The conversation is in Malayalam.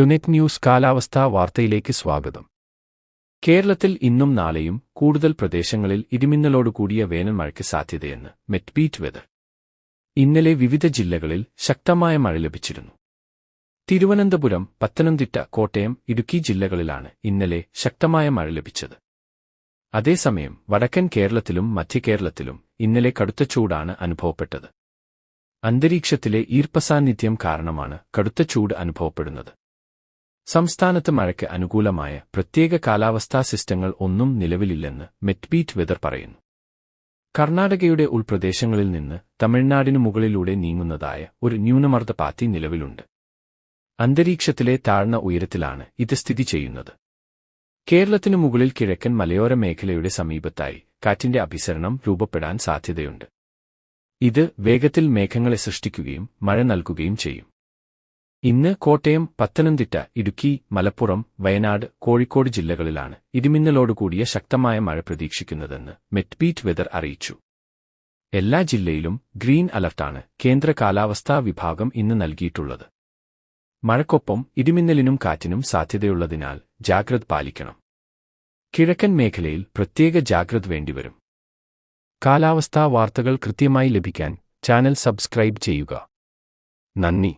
ടുനെറ്റ് ന്യൂസ് കാലാവസ്ഥാ വാർത്തയിലേക്ക് സ്വാഗതം. കേരളത്തിൽ ഇന്നും നാളെയും കൂടുതൽ പ്രദേശങ്ങളിൽ ഇടിമിന്നലോടുകൂടിയ വേനൽ മഴയ്ക്ക് സാധ്യതയെന്ന് മെറ്റ്ബീറ്റ് വെതർ. ഇന്നലെ വിവിധ ജില്ലകളിൽ ശക്തമായ മഴ ലഭിച്ചിരുന്നു. തിരുവനന്തപുരം പത്തനംതിട്ട കോട്ടയം ഇടുക്കി ജില്ലകളിലാണ് ഇന്നലെ ശക്തമായ മഴ ലഭിച്ചത്. അതേസമയം വടക്കൻ കേരളത്തിലും മധ്യകേരളത്തിലും ഇന്നലെ കടുത്ത ചൂടാണ് അനുഭവപ്പെട്ടത്. അന്തരീക്ഷത്തിലെ ഈർപ്പസാന്നിധ്യം കാരണമാണ് കടുത്ത ചൂട് അനുഭവപ്പെടുന്നത്. സംസ്ഥാനത്ത് മഴയ്ക്ക് അനുകൂലമായ പ്രത്യേക കാലാവസ്ഥാ സിസ്റ്റങ്ങൾ ഒന്നും നിലവിലില്ലെന്ന് മെറ്റ്ബീറ്റ് വെതർ പറയുന്നു. കർണാടകയുടെ ഉൾപ്രദേശങ്ങളിൽ നിന്ന് തമിഴ്നാടിനു മുകളിലൂടെ നീങ്ങുന്നതായ ഒരു ന്യൂനമർദ്ദ പാത്തി നിലവിലുണ്ട്. അന്തരീക്ഷത്തിലെ താഴ്ന്ന ഉയരത്തിലാണ് ഇത് സ്ഥിതി ചെയ്യുന്നത്. കേരളത്തിനു മുകളിൽ കിഴക്കൻ മലയോര മേഖലയുടെ സമീപത്തായി കാറ്റിന്റെ അഭിസരണം രൂപപ്പെടാൻ സാധ്യതയുണ്ട്. ഇത് വേഗത്തിൽ മേഘങ്ങളെ സൃഷ്ടിക്കുകയും മഴ നൽകുകയും ചെയ്യും. ഇന്ന് കോട്ടയം പത്തനംതിട്ട ഇടുക്കി മലപ്പുറം വയനാട് കോഴിക്കോട് ജില്ലകളിലാണ് ഇടിമിന്നലോടുകൂടിയ ശക്തമായ മഴ പ്രതീക്ഷിക്കുന്നതെന്ന് മെറ്റ്ബീറ്റ് വെതർ അറിയിച്ചു. എല്ലാ ജില്ലയിലും ഗ്രീൻ അലർട്ടാണ് കേന്ദ്ര കാലാവസ്ഥാ വിഭാഗം ഇന്ന് നൽകിയിട്ടുള്ളത്. മഴക്കൊപ്പം ഇടിമിന്നലിനും കാറ്റിനും സാധ്യതയുള്ളതിനാൽ ജാഗ്രത പാലിക്കണം. കിഴക്കൻ മേഖലയിൽ പ്രത്യേക ജാഗ്രത വേണ്ടിവരും. കാലാവസ്ഥാ വാർത്തകൾ കൃത്യമായി ലഭിക്കാൻ ചാനൽ സബ്സ്ക്രൈബ് ചെയ്യുക. നന്ദി.